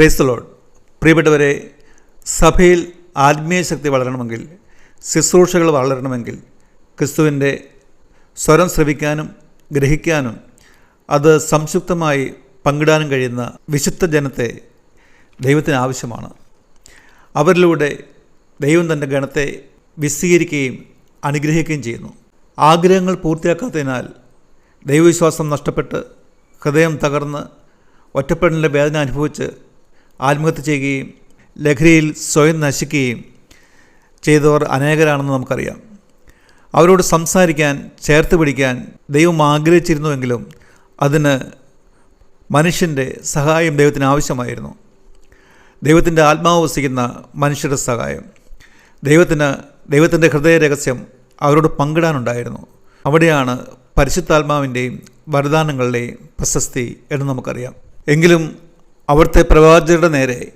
പ്രേസ്തലോഡ് പ്രിയപ്പെട്ടവരെ സഭയിൽ ആത്മീയ ശക്തി വളരണമെങ്കിൽ ശുശ്രൂഷകൾ വളരണമെങ്കിൽ ക്രിസ്തുവിന്റെ സ്വരം ശ്രവിക്കാനും ഗ്രഹിക്കാനും അത് സംക്ഷിപ്തമായി പങ്കിടാനും കഴിയുന്ന വിശുദ്ധ ജനത്തെ ദൈവത്തിന് ആവശ്യമാണ്. അവരിലൂടെ ദൈവം തന്റെ ഗണത്തെ വിശദീകരിക്കുകയും അനുഗ്രഹിക്കുകയും ചെയ്യുന്നു. ആഗ്രഹങ്ങൾ പൂർത്തിയാക്കാത്തതിനാൽ ദൈവവിശ്വാസം നഷ്ടപ്പെട്ട് ഹൃദയം തകർന്ന് ഒറ്റപ്പെടലിന്റെ വേദന അനുഭവിച്ച് ആത്മഹത്യ ചെയ്യുകയും ലഹരിയിൽ സ്വയം നശിക്കുകയും ചെയ്തവർ അനേകരാണെന്ന് നമുക്കറിയാം. അവരോട് സംസാരിക്കാൻ ചേർത്ത് പിടിക്കാൻ ദൈവം ആഗ്രഹിച്ചിരുന്നുവെങ്കിലും അതിന് മനുഷ്യന്റെ സഹായം ദൈവത്തിന് ആവശ്യമായിരുന്നു. ദൈവത്തിന്റെ ആത്മാവ് വസിക്കുന്ന മനുഷ്യരുടെ സഹായം. ദൈവത്തിന് ദൈവത്തിന്റെ ഹൃദയ രഹസ്യം അവരോട് പങ്കിടാനുണ്ടായിരുന്നു. അവിടെയാണ് പരിശുദ്ധാത്മാവിന്റെയും വരദാനങ്ങളുടെയും പ്രശസ്തി എന്ന് നമുക്കറിയാം. എങ്കിലും അവിടുത്തെ പ്രവാചകരുടെ നേരെ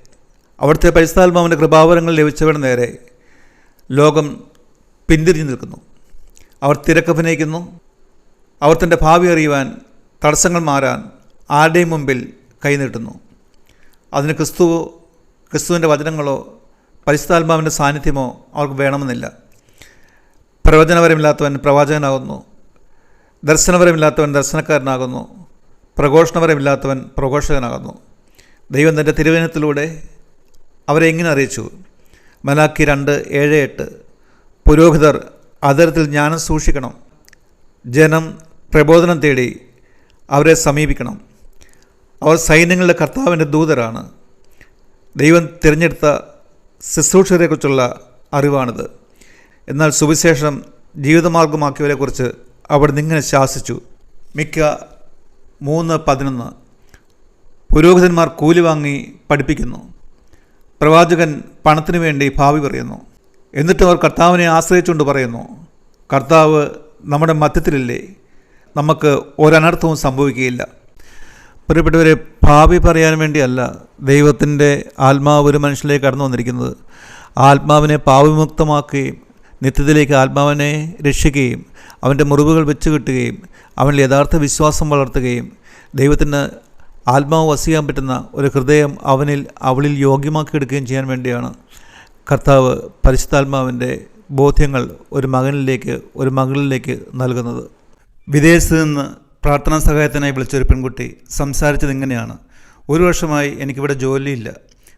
അവിടുത്തെ പരിസ്ഥാത്മാവിന്റെ കൃപാവരങ്ങൾ ലഭിച്ചവരുടെ നേരെ ലോകം പിന്തിരിഞ്ഞു നിൽക്കുന്നു. അവർ തിരക്കഭിനയിക്കുന്നു അവർ തന്റെ ഭാവി അറിയുവാൻ തടസ്സങ്ങൾ മാറാൻ ആരുടെയും മുമ്പിൽ കൈനീട്ടുന്നു. അതിന് ക്രിസ്തു ക്രിസ്തുവിന്റെ വചനങ്ങളോ പരിശുദ്ധാത്മാവിന്റെ സാന്നിധ്യമോ അവർക്ക് വേണമെന്നില്ല. പ്രവചനപരമില്ലാത്തവൻ പ്രവാചകനാകുന്നു. ദർശനപരമില്ലാത്തവൻ ദർശനക്കാരനാകുന്നു. പ്രഘോഷണപരമില്ലാത്തവൻ പ്രഘോഷകനാകുന്നു. ദൈവം തന്റെ തിരുവചനത്തിലൂടെ അവരെ എങ്ങനെ അറിയിച്ചു? മലാക്കി രണ്ട് ഏഴ് എട്ട്. പുരോഹിതർ അതരത്തിൽ ജ്ഞാനം സൂക്ഷിക്കണം. ജനം പ്രബോധനം തേടി അവരെ സമീപിക്കണം. അവർ സൈന്യങ്ങളുടെ കർത്താവിന്റെ ദൂതരാണ്. ദൈവം തിരഞ്ഞെടുത്ത ശുശ്രൂഷരെക്കുറിച്ചുള്ള അറിവാണിത്. എന്നാൽ സുവിശേഷം ജീവിതമാർഗമാക്കിയവരെക്കുറിച്ച് അവിടെ നിങ്ങനെ ശാസിച്ചു. മിക്ക മൂന്ന് പതിനൊന്ന്. പുരോഹിതന്മാർ കൂലി വാങ്ങി പഠിപ്പിക്കുന്നു. പ്രവാചകൻ പണത്തിനു വേണ്ടി ഭാവി പറയുന്നു. എന്നിട്ട് അവർ കർത്താവിനെ ആശ്രയിച്ചുകൊണ്ട് പറയുന്നു കർത്താവ് നമ്മുടെ മധ്യത്തിലില്ലേ? നമുക്ക് ഒരനർത്ഥവും സംഭവിക്കുകയില്ല. പ്രിയപ്പെട്ടവരെ ഭാവി പറയാൻ വേണ്ടിയല്ല ദൈവത്തിന്റെ ആത്മാവ് ഒരു മനുഷ്യനിലേക്ക് കടന്നു വന്നിരിക്കുന്നത്. ആത്മാവിനെ പാവിമുക്തമാക്കുകയും നിത്യത്തിലേക്ക് ആത്മാവിനെ രക്ഷിക്കുകയും അവന്റെ മുറിവുകൾ വെച്ച് കിട്ടുകയും യഥാർത്ഥ വിശ്വാസം വളർത്തുകയും ദൈവത്തിന് ആത്മാവ് വസിക്കാൻ പറ്റുന്ന ഒരു ഹൃദയം അവനിൽ അവളിൽ യോഗ്യമാക്കിയെടുക്കുകയും ചെയ്യാൻ വേണ്ടിയാണ്. കർത്താവ് പരിശുദ്ധാത്മാവിന്റെ ബോധ്യങ്ങൾ ഒരു മകനിലേക്ക് ഒരു മകളിലേക്ക് നൽകുന്നത്. വിദേശത്ത് നിന്ന് പ്രാർത്ഥനാ സഹായത്തിനായി വിളിച്ചൊരു പെൺകുട്ടി സംസാരിച്ചത് ഇങ്ങനെയാണ്. ഒരു വർഷമായി എനിക്കിവിടെ ജോലിയില്ല.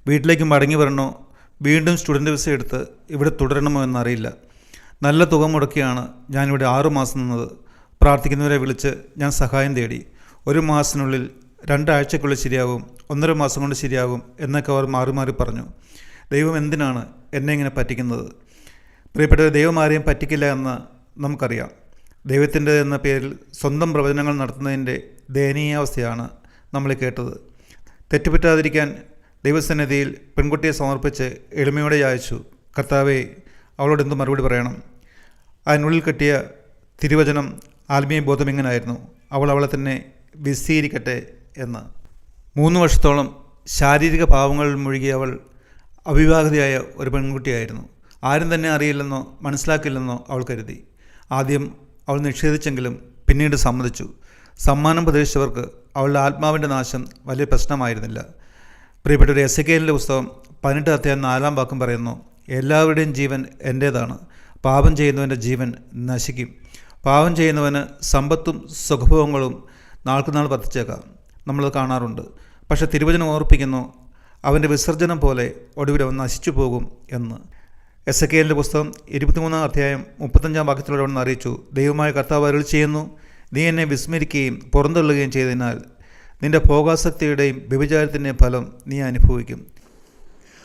വീട്ടിലേക്ക് മടങ്ങി വരണോ? വീണ്ടും സ്റ്റുഡന്റ് വിസ എടുത്ത് ഇവിടെ തുടരണമോ എന്നറിയില്ല. നല്ല തുക മുടക്കിയാണ് ഞാനിവിടെ ആറു മാസം നിന്നത്. പ്രാർത്ഥിക്കുന്നവരെ വിളിച്ച് ഞാൻ സഹായം തേടി. ഒരു മാസത്തിനുള്ളിൽ രണ്ടാഴ്ചക്കുള്ളിൽ ശരിയാകും ഒന്നര മാസം കൊണ്ട് ശരിയാകും എന്നൊക്കെ അവർ മാറി മാറി പറഞ്ഞു. ദൈവം എന്തിനാണ് എന്നെ ഇങ്ങനെ പറ്റിക്കുന്നത്? പ്രിയപ്പെട്ട ദൈവം ആരെയും പറ്റിക്കില്ല എന്ന് നമുക്കറിയാം. ദൈവത്തിന്റെ എന്ന പേരിൽ സ്വന്തം പ്രവചനങ്ങൾ നടത്തുന്നതിന്റെ ദയനീയാവസ്ഥയാണ് നമ്മൾ കേട്ടത്. തെറ്റുപറ്റാതിരിക്കാൻ ദൈവസന്നിധിയിൽ പെൺകുട്ടിയെ സമർപ്പിച്ച് എളിമയോടെ അയച്ചു. കർത്താവെ അവളോട് എന്ത് മറുപടി പറയണം? അതിനുള്ളിൽ കെട്ടിയ തിരുവചനം ആത്മീയ ബോധം ഇങ്ങനായിരുന്നു. അവൾ അവളെ തന്നെ വിശദീകരിക്കട്ടെ എന്ന്. മൂന്ന് വർഷത്തോളം ശാരീരിക പാവങ്ങളിൽ മുഴുകിയ അവൾ അവിവാഹിതയായ ഒരു പെൺകുട്ടിയായിരുന്നു. ആരും തന്നെ അറിയില്ലെന്നോ മനസ്സിലാക്കില്ലെന്നോ അവൾ കരുതി. ആദ്യം അവൾ നിഷേധിച്ചെങ്കിലും പിന്നീട് സമ്മതിച്ചു. സമ്മാനം പ്രതീക്ഷിച്ചവർക്ക് അവളുടെ ആത്മാവിന്റെ നാശം വലിയ പ്രശ്നമായിരുന്നില്ല. പ്രിയപ്പെട്ട ഒരു എസ് എല്ലിന്റെ പുസ്തകം പതിനെട്ട് അധ്യായം നാലാം വാക്യം പറയുന്നു എല്ലാവരുടെയും ജീവൻ എന്റേതാണ് പാപം ചെയ്യുന്നവന്റെ ജീവൻ നശിക്കും. പാപം ചെയ്യുന്നവന് സമ്പത്തും സുഖഭോഗങ്ങളും നാൾക്കുനാൾ വർദ്ധിച്ചേക്കാം. നമ്മളത് കാണാറുണ്ട്. പക്ഷേ തിരുവചനം ഓർപ്പിക്കുന്നു അവന്റെ വിസർജനം പോലെ ഒടുവിൽ അവൻ നശിച്ചു പോകും എന്ന്. എസ് എ കെയിലെ പുസ്തകം ഇരുപത്തിമൂന്നാം അധ്യായം മുപ്പത്തഞ്ചാം വാക്യത്തിലൂടെ അവൻ അറിയിച്ചു ദൈവമായ കർത്താവ് അരുൾ ചെയ്യുന്നു നീ എന്നെ വിസ്മരിക്കുകയും പുറന്തള്ളുകയും ചെയ്തതിനാൽ നിന്റെ ഭോഗാസക്തിയുടെയും വ്യഭിചാരത്തിന്റെയും ഫലം നീ അനുഭവിക്കും.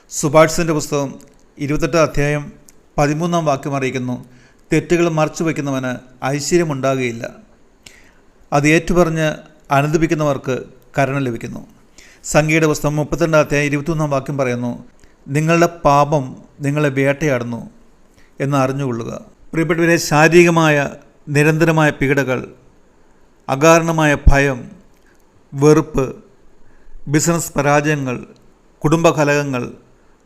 സുഭാഷിന്റെ പുസ്തകം ഇരുപത്തെട്ടാം അധ്യായം പതിമൂന്നാം വാക്യം അറിയിക്കുന്നു തെറ്റുകൾ മറച്ചു വയ്ക്കുന്നവന് ഐശ്വര്യമുണ്ടാകുകയില്ല. അത് ഏറ്റുപറഞ്ഞ് അനുദപിക്കുന്നവർക്ക് കരുണ ലഭിക്കുന്നു. സംഗീത പുസ്തകം മുപ്പത്തിരണ്ടാം അധ്യായം ഇരുപത്തൊന്നാം വാക്യം പറയുന്നു നിങ്ങളുടെ പാപം നിങ്ങളെ വേട്ടയാടുന്നു എന്ന് അറിഞ്ഞുകൊള്ളുക. പ്രിയപ്പെട്ടവരെ ശാരീരികമായ നിരന്തരമായ പീഡകൾ അകാരണമായ ഭയം വെറുപ്പ് ബിസിനസ് പരാജയങ്ങൾ കുടുംബകലഹങ്ങൾ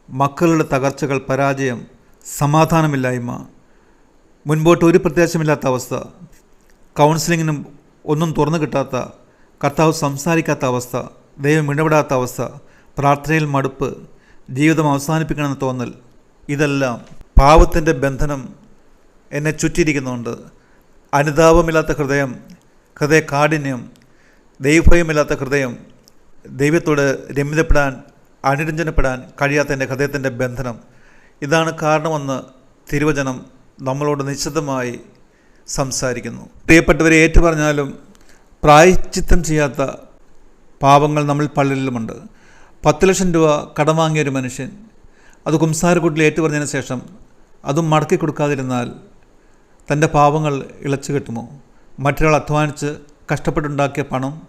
മക്കളുടെ തകർച്ചകൾ പരാജയം സമാധാനമില്ലായ്മ മുൻപോട്ട് ഒരു പ്രത്യാശമില്ലാത്ത അവസ്ഥ കൗൺസിലിങ്ങിനും ഒന്നും തുറന്നു കിട്ടാത്ത കർത്താവ് സംസാരിക്കാത്ത അവസ്ഥ ദൈവം ഇടപെടാത്ത അവസ്ഥ പ്രാർത്ഥനയിൽ മടുപ്പ് ജീവിതം അവസാനിപ്പിക്കണമെന്ന് തോന്നൽ ഇതെല്ലാം പാവത്തിന്റെ ബന്ധനം എന്നെ ചുറ്റിയിരിക്കുന്നുണ്ട്. അനുതാപമില്ലാത്ത ഹൃദയം ഹൃദയ കാഠിന്യം ദൈവഭയമില്ലാത്ത ഹൃദയം ദൈവത്തോട് രമ്യതപ്പെടാൻ അനുരഞ്ജനപ്പെടാൻ കഴിയാത്ത എന്റെ ഹൃദയത്തിന്റെ ബന്ധനം. ഇതാണ് കാരണമെന്ന് തിരുവചനം നമ്മളോട് നിശ്ചിതമായി സംസാരിക്കുന്നു. പ്രിയപ്പെട്ടവരെ ഏറ്റുപറഞ്ഞാലും പ്രായച്ചിത്തം ചെയ്യാത്ത പാപങ്ങൾ നമ്മൾ പലരിലുമുണ്ട്. പത്ത് ലക്ഷം രൂപ കടം വാങ്ങിയ ഒരു മനുഷ്യൻ അത് കുംസാരക്കൂട്ടിൽ ഏറ്റുപറഞ്ഞതിന് ശേഷം അതും മടക്കി കൊടുക്കാതിരുന്നാൽ തന്റെ പാപങ്ങൾ ഇളച്ചു കെട്ടുമോ? മറ്റൊരാൾ അധ്വാനിച്ച് കഷ്ടപ്പെട്ടുണ്ടാക്കിയ പണം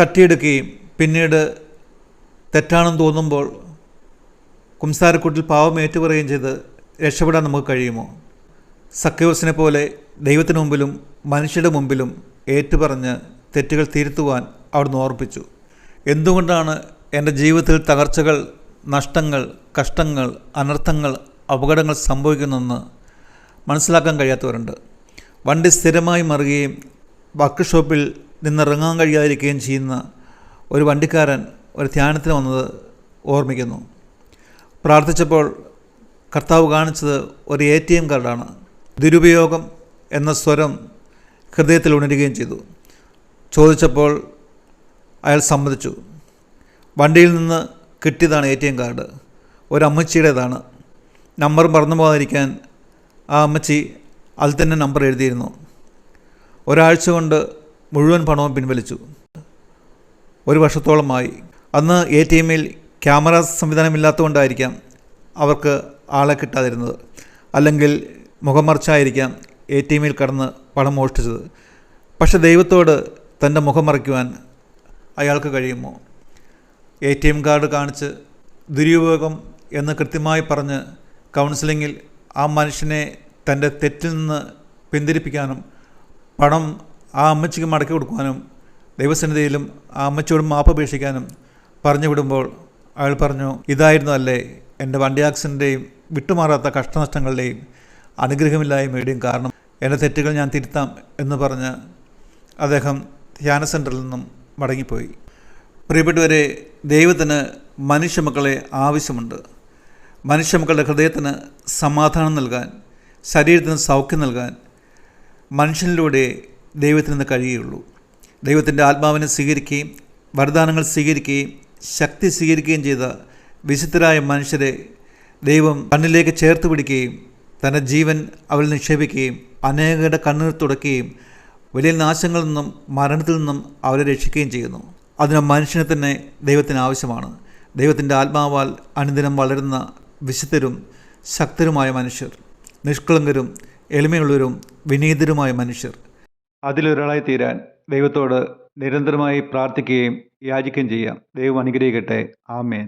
തട്ടിയെടുക്കുകയും പിന്നീട് തെറ്റാണെന്ന് തോന്നുമ്പോൾ കുംസാരക്കൂട്ടിൽ പാവം ഏറ്റുപറയുകയും ചെയ്ത് രക്ഷപ്പെടാൻ നമുക്ക് കഴിയുമോ? സക്കയോസിനെ പോലെ ദൈവത്തിന് മുമ്പിലും മനുഷ്യരുടെ മുമ്പിലും ഏറ്റുപറഞ്ഞ് തെറ്റുകൾ തിരുത്തുവാൻ അവിടുന്ന് ഓർപ്പിച്ചു. എന്തുകൊണ്ടാണ് എന്റെ ജീവിതത്തിൽ തകർച്ചകൾ നഷ്ടങ്ങൾ കഷ്ടങ്ങൾ അനർത്ഥങ്ങൾ അപകടങ്ങൾ സംഭവിക്കുന്നതെന്ന് മനസ്സിലാക്കാൻ കഴിയാത്തവരുണ്ട്. വണ്ടി സ്ഥിരമായി മറുകയും വർക്ക്ഷോപ്പിൽ നിന്നിറങ്ങാൻ കഴിയാതിരിക്കുകയും ചെയ്യുന്ന ഒരു വണ്ടിക്കാരൻ ഒരു ധ്യാനത്തിന് വന്നത് ഓർമ്മിക്കുന്നു. പ്രാർത്ഥിച്ചപ്പോൾ കർത്താവ് കാണിച്ചത് ഒരു എ ടി എം കാർഡാണ്. ദുരുപയോഗം എന്ന സ്വരം ഹൃദയത്തിൽ ഉണരുകയും ചെയ്തു. ചോദിച്ചപ്പോൾ അയാൾ സമ്മതിച്ചു. വണ്ടിയിൽ നിന്ന് കിട്ടിയതാണ് എ ടി എം കാർഡ്. ഒരമ്മച്ചിയുടേതാണ്. നമ്പർ മറന്നു പോകാതിരിക്കാൻ ആ അമ്മച്ചി അതിൽ തന്നെ നമ്പർ എഴുതിയിരുന്നു. ഒരാഴ്ച കൊണ്ട് മുഴുവൻ പണവും പിൻവലിച്ചു. ഒരു വർഷത്തോളമായി. അന്ന് എ ടി എമ്മിൽ ക്യാമറ സംവിധാനമില്ലാത്തതുകൊണ്ടായിരിക്കാം അവർക്ക് ആളെ കിട്ടാതിരുന്നത്. അല്ലെങ്കിൽ മുഖമറച്ചായിരിക്കാം എ ടി എമ്മിൽ കടന്ന് പണം മോഷ്ടിച്ചത്. പക്ഷെ ദൈവത്തോട് തന്റെ മുഖം മറയ്ക്കുവാൻ അയാൾക്ക് കഴിയുമോ? എ ടി എം കാർഡ് കാണിച്ച് ദുരുപയോഗം എന്ന് കൃത്യമായി പറഞ്ഞ് കൗൺസിലിങ്ങിൽ ആ മനുഷ്യനെ തന്റെ തെറ്റിൽ നിന്ന് പിന്തിരിപ്പിക്കാനും പണം ആ അമ്മച്ചിക്ക് മടക്കി കൊടുക്കുവാനും ദൈവസന്നിധിയിലും ആ അമ്മച്ചിയോട് മാപ്പപേക്ഷിക്കാനും പറഞ്ഞു വിടുമ്പോൾ അയാൾ പറഞ്ഞു ഇതായിരുന്നു അല്ലേ എന്റെ വണ്ടി ആക്സിഡന്റെയും വിട്ടുമാറാത്ത കഷ്ടനഷ്ടങ്ങളുടെയും അനുഗ്രഹമില്ലായ്മയുടെയും കാരണം. എന്റെ തെറ്റുകൾ ഞാൻ തിരുത്താം എന്ന് പറഞ്ഞ് അദ്ദേഹം ധ്യാന സെന്ററിൽ നിന്നും മടങ്ങിപ്പോയി. പ്രിയപ്പെട്ടവരെ ദൈവത്തിന് മനുഷ്യമക്കളെ ആവശ്യമുണ്ട്. മനുഷ്യമക്കളുടെ ഹൃദയത്തിന് സമാധാനം നൽകാൻ ശരീരത്തിന് സൗഖ്യം നൽകാൻ മനുഷ്യനിലൂടെ ദൈവത്തിന് കഴിയുകയുള്ളൂ. ദൈവത്തിന്റെ ആത്മാവിനെ സ്വീകരിക്കുകയും വരദാനങ്ങൾ സ്വീകരിക്കുകയും ശക്തി സ്വീകരിക്കുകയും ചെയ്ത വിശുദ്ധരായ മനുഷ്യരെ ദൈവം കണ്ണിലേക്ക് ചേർത്ത് പിടിക്കുകയും തന്റെ ജീവൻ അവരിൽ നിക്ഷേപിക്കുകയും അനേകരുടെ കണ്ണീർ തുടക്കുകയും വലിയ നാശങ്ങളിൽ നിന്നും മരണത്തിൽ നിന്നും അവരെ രക്ഷിക്കുകയും ചെയ്യുന്നു. അതിന് മനുഷ്യനെ തന്നെ ദൈവത്തിന് ആവശ്യമാണ്. ദൈവത്തിന്റെ ആത്മാവാൽ അനുദിനം വളരുന്ന വിശുദ്ധരും ശക്തരുമായ മനുഷ്യർ നിഷ്കളങ്കരും എളിമയുള്ളവരും വിനീതരുമായ മനുഷ്യർ. അതിലൊരാളായി തീരാൻ ദൈവത്തോട് നിരന്തരമായി പ്രാർത്ഥിക്കുകയും യാചിക്കുകയും ചെയ്യാം. ദൈവം അനുഗ്രഹിക്കട്ടെ. ആമേൻ.